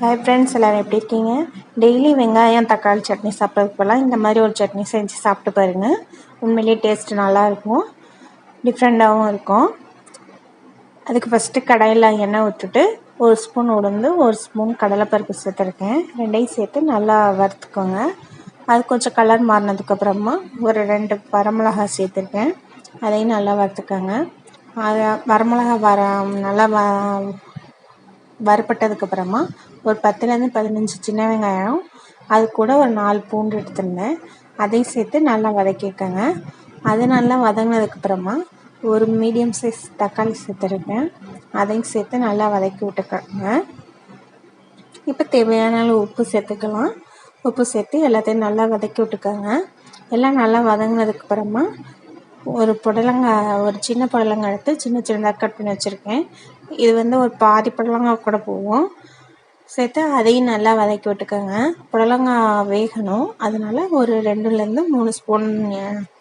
Hi friends எல்லோரும் எப்படி இருக்கீங்க? டெய்லி வெங்காயம் தக்காளி சட்னி சாப்பிட்றதுக்கு போகலாம் இந்த மாதிரி ஒரு சட்னி செஞ்சு சாப்பிட்டு பாருங்கள் உண்மையிலேயே டேஸ்ட் நல்லாயிருக்கும் டிஃப்ரெண்ட்டாகவும் இருக்கும். அதுக்கு ஃபஸ்ட்டு கடையில் எண்ணெய் விட்டுட்டு ஒரு ஸ்பூன் உளுந்து ஒரு ஸ்பூன் கடலைப்பருப்பு சேர்த்துருக்கேன். ரெண்டையும் சேர்த்து நல்லா வறுத்துக்கோங்க. அது கொஞ்சம் கலர் மாறினதுக்கப்புறமா ஒரு ரெண்டு வரமிளகா சேர்த்துருக்கேன். அதையும் நல்லா வறுத்துக்கோங்க. அதை வரமிளகா வர நல்லா வறுபட்டதுக்கப்புறமா ஒரு பத்துலேருந்து பதினஞ்சு சின்ன வெங்காயம் அது கூட ஒரு நாலு பூண்டு எடுத்திருந்தேன். அதையும் சேர்த்து நல்லா வதக்கிக்கோங்க. அது நல்லா வதங்கினதுக்கப்புறமா ஒரு மீடியம் சைஸ் தக்காளி சேர்த்துருக்கேன். அதையும் சேர்த்து நல்லா வதக்கி விட்டுக்கோங்க. இப்போ தேவையான அளவு உப்பு சேர்த்துக்கலாம். உப்பு சேர்த்து எல்லாத்தையும் நல்லா வதக்கி விட்டுக்கோங்க. எல்லாம் நல்லா வதங்கினதுக்கப்புறமா ஒரு புடலங்காய் ஒரு சின்ன புடலங்காய் எடுத்து சின்ன சின்னதாக கட் பண்ணி வச்சுருக்கேன். இது வந்து ஒரு பாதி புடலங்காய் கூட போகும். சேர்த்து அதையும் நல்லா வதக்கி விட்டுக்கோங்க. புடலங்காய் வேகணும். அதனால் ஒரு ரெண்டுலேருந்து மூணு ஸ்பூன்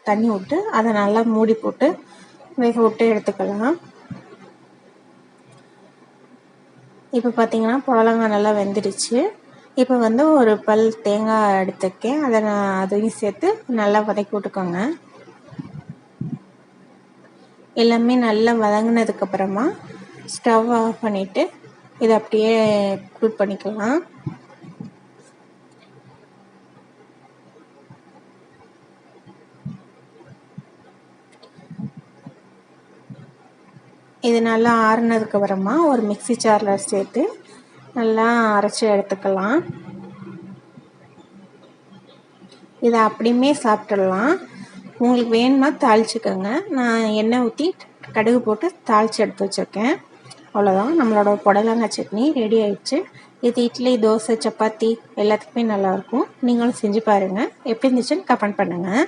தண்ணி விட்டு அதை நல்லா மூடி போட்டு வேக விட்டு எடுத்துக்கலாம். இப்போ பார்த்தீங்கன்னா புடலங்காய் நல்லா வெந்துடுச்சு. இப்போ வந்து ஒரு பல் தேங்காய் எடுத்துக்கேன் அதை நான் அதையும் சேர்த்து நல்லா வதக்கி விட்டுக்கோங்க. எல்லாமே நல்லா வதங்கினதுக்கப்புறமா ஸ்டவ் ஆஃப் பண்ணிவிட்டு இதை அப்படியே கூல் பண்ணிக்கலாம். இது நல்லா ஆறுனதுக்கப்புறமா ஒரு மிக்சி ஜாரில் சேர்த்து நல்லா அரைச்சி எடுத்துக்கலாம். இதை அப்படியுமே சாப்பிட்டுடலாம். உங்களுக்கு வேணும்னா தாளிச்சுக்கோங்க. நான் எண்ணெய் ஊற்றி கடுகு போட்டு தாளித்து எடுத்து வச்சுருக்கேன். அவ்வளோதான் நம்மளோட புடலங்காய் சட்னி ரெடி ஆயிடுச்சு. இது இட்லி தோசை சப்பாத்தி எல்லாத்துக்குமே நல்லாயிருக்கும் நீங்களும் செஞ்சு பாருங்கள் எப்படி இருந்துச்சுன்னு கமெண்ட் பண்ணுங்கள்